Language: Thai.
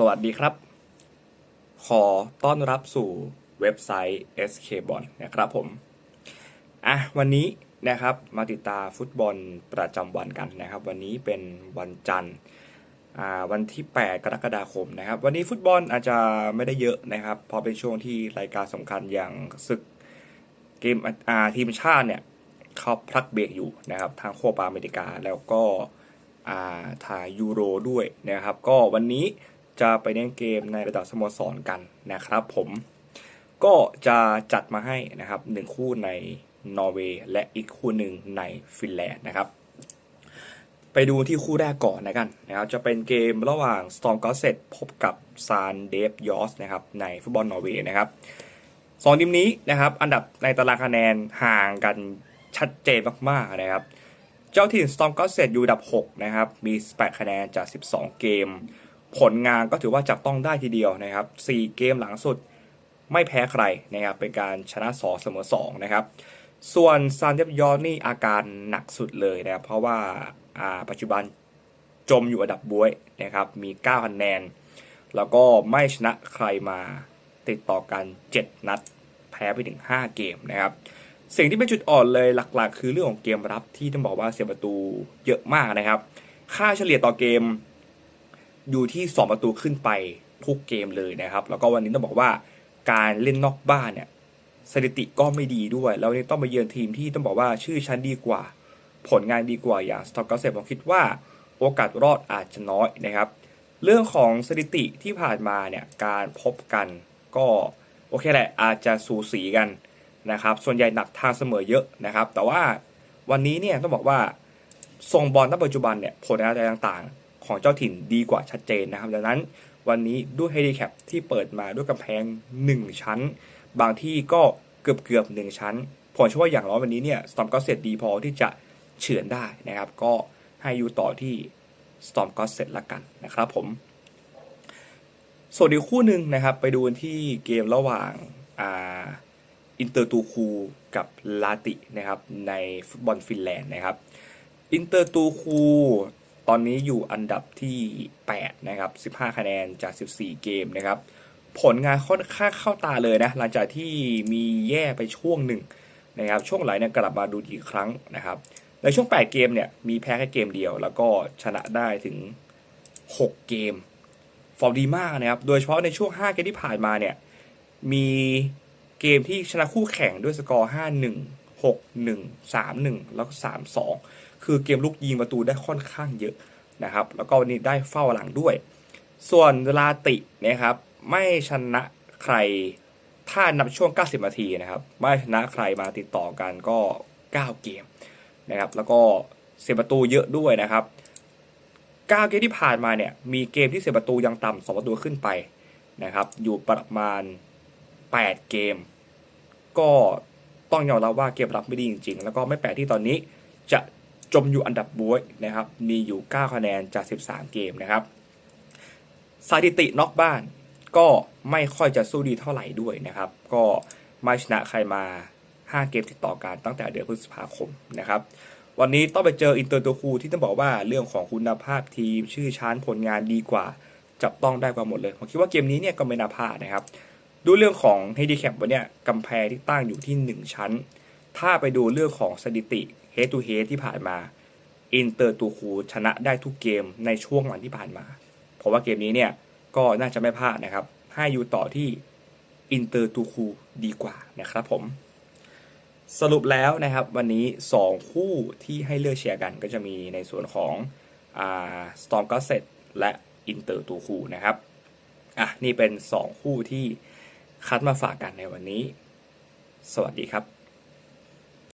สวัสดีครับ ขอต้อนรับสู่เว็บไซต์ SK b o n นะครับผม อะ วันนี้นะครับมาติดตามฟุตบอลประจำวันกันนะครับ วันนี้เป็นวันจันทร์วันที่ 8 กรกฎาคมนะครับ วันนี้ฟุตบอลอาจจะไม่ได้เยอะนะครับเพราะเป็นช่วงที่รายการสำคัญอย่างศึกเกมอ่าทีมชาติเนี่ยเขาพักเบรกอยู่นะครับ ทางโคปาอเมริกาแล้วก็อาถ่ายูโรด้วยนะครับ ก็วันนี้ จะไปเล่นเกมในระดับสโมสรกันนะครับ ผมก็จะจัดมาให้นะครับหนึ่งคู่ในนอร์เวย์และอีกคู่หนึ่งในฟินแลนด์นะครับ ไปดูที่คู่แรกก่อนนะกันนะครับ จะเป็นเกมระหว่าง Storm g o s s e t พบกับซานเดฟยอสนะครับในฟุตบอลนอร์เวย์นะครับสองทีมนี้นะครับ อันดับในตารางคะแนนห่างกันชัดเจนมากๆนะครับ เจ้าถิ่น Storm g o s s e t อยู่อันดับ 6 นะครับ มี8คะแนนจาก 12 เกม ผลงานก็ถือว่าจับต้องได้ทีเดียวนะครับ 4 เกมหลังสุดไม่แพ้ใครนะครับ เป็นการชนะ2เสมอ2นะครับ ส่วนซานเดฟยอร์นี่อาการหนักสุดเลยนะครับ เพราะว่าอ่าปัจจุบันจมอยู่อันดับบวยนะครับ มี9คะแนน แล้วก็ไม่ชนะใครมาติดต่อกัน 7 นัด แพ้ไปถึง 5 เกมนะครับ สิ่งที่เป็นจุดอ่อนเลยหลักๆ คือเรื่องของเกมรับที่ต้องบอกว่าเสียประตูเยอะมากนะครับ ค่าเฉลี่ยต่อเกม อยู่ที่ 2 ประตูขึ้นไปทุกเกมเลยนะครับ แล้วก็วันนี้ต้องบอกว่าการเล่นนอกบ้านเนี่ยสถิติก็ไม่ดีด้วย แล้วนี่ต้องมาเยือนทีมที่ต้องบอกว่าชื่อชั้นดีกว่า ผลงานดีกว่าอย่างสต็อกเกษตรผมคิดว่าโอกาสรอดอาจจะน้อยนะครับ เรื่องของสถิติที่ผ่านมาเนี่ยการพบกันก็โอเคแหละอาจจะสูสีกันนะครับ ส่วนใหญ่หนักทางเสมอเยอะนะครับ แต่ว่าวันนี้เนี่ยต้องบอกว่าทรงบอลณปัจจุบันเนี่ยผลงานอะไรต่างๆ ของเจ้าถิ่นดีกว่าชัดเจนนะครับ ดังนั้นวันนี้ด้วยเฮดิแคปที่เปิดมาด้วยกำแพง 1 ชั้น บางที่ก็เกือบเกือบหนึ่งชั้น ผมเชื่อว่าอย่างน้อยวันนี้เนี่ยสตอมก็เสร็จดีพอที่จะเฉือนได้นะครับ ก็ให้อยู่ต่อที่ Storm g o s s e t ละกันนะครับผมส่วนอีกคู่หนึ่งนะครับ ไปดูที่เกมระหว่างอินเตอร์ตูคูกับลาตินะครับในฟุตบอลฟินแลนด์นะครับอินเตอร์ตูคู ตอนนี้อยู่อันดับที่ 8 นะครับ 15 คะแนนจาก 14 เกมนะครับ ผลงานค่อนข้างเข้าตาเลยนะ หลังจากที่มีแย่ไปช่วงหนึ่งนะครับ ช่วงหลังเนี่ยกลับมาดูอีกครั้งนะครับ ในช่วง 8 เกมเนี่ย มีแพ้แค่เกมเดียว แล้วก็ชนะได้ถึง 6 เกม ฟอร์มดีมากนะครับ โดยเฉพาะในช่วง 5 เกมที่ผ่านมาเนี่ย มีเกมที่ชนะคู่แข่งด้วยสกอร์ 5-1 6-1 3-1 แล้วก็ 3-2 คือเกมลุกยิงประตูได้ค่อนข้างเยอะนะครับ แล้วก็วันนี้ได้เฝ้าหลังด้วย ส่วนลาตินะครับ ไม่ชนะใครถ้านับช่วง 90 นาทีนะครับ ไม่ชนะใครมาติดต่อกันก็ 9 เกมนะครับ แล้วก็เสียประตูเยอะด้วยนะครับ 9 เกมที่ผ่านมาเนี่ย มีเกมที่เสียประตูยังต่ำ2ประตูขึ้นไปนะครับ อยู่ประมาณ 8 เกม ก็ต้องยอมรับว่าเกมรับไม่ดีจริง ๆ แล้วก็ไม่แปลกที่ตอนนี้จะ จมอยู่อันดับบวยนะครับ มีอยู่ 9 คะแนนจาก 13 เกมนะครับสถิติน็อกบ้านก็ไม่ค่อยจะสู้ดีเท่าไหร่ด้วยนะครับ ก็ไม่ชนะใครมา 5 เกมติดต่อกันตั้งแต่เดือนพฤษภาคมนะครับวันนี้ต้องไปเจออินเตอร์ตัวคูที่ต้องบอกว่าเรื่องของคุณภาพทีมชื่อชั้นผลงานดีกว่า จับต้องได้กว่าหมดเลย ผมคิดว่าเกมนี้เนี่ยก็ไม่น่าพลาดนะครับ ดูเรื่องของเฮดีแคปวันเนี้ยกำแพงที่ตั้งอยู่ที่ 1 ชั้น ถ้าไปดูเรื่องของสถิติ head to head ที่ผ่านมาอินเตอร์ตูคูชนะได้ทุกเกมในช่วงวันที่ผ่านมา เพราะว่าเกมนี้เนี่ยก็น่าจะไม่พลาดนะครับ ให้อยู่ต่อที่อินเตอร์ตูคูดีกว่านะครับผม สรุปแล้วนะครับวันนี้ 2 คู่ที่ให้เลือกเชียร์กันก็จะมีในส่วนของอ่า Storm g o s s e t และอินเตอร์ตูคูนะครับอะนี่เป็น 2 คู่ที่คัดมาฝากกันในวันนี้ สวัสดีครับ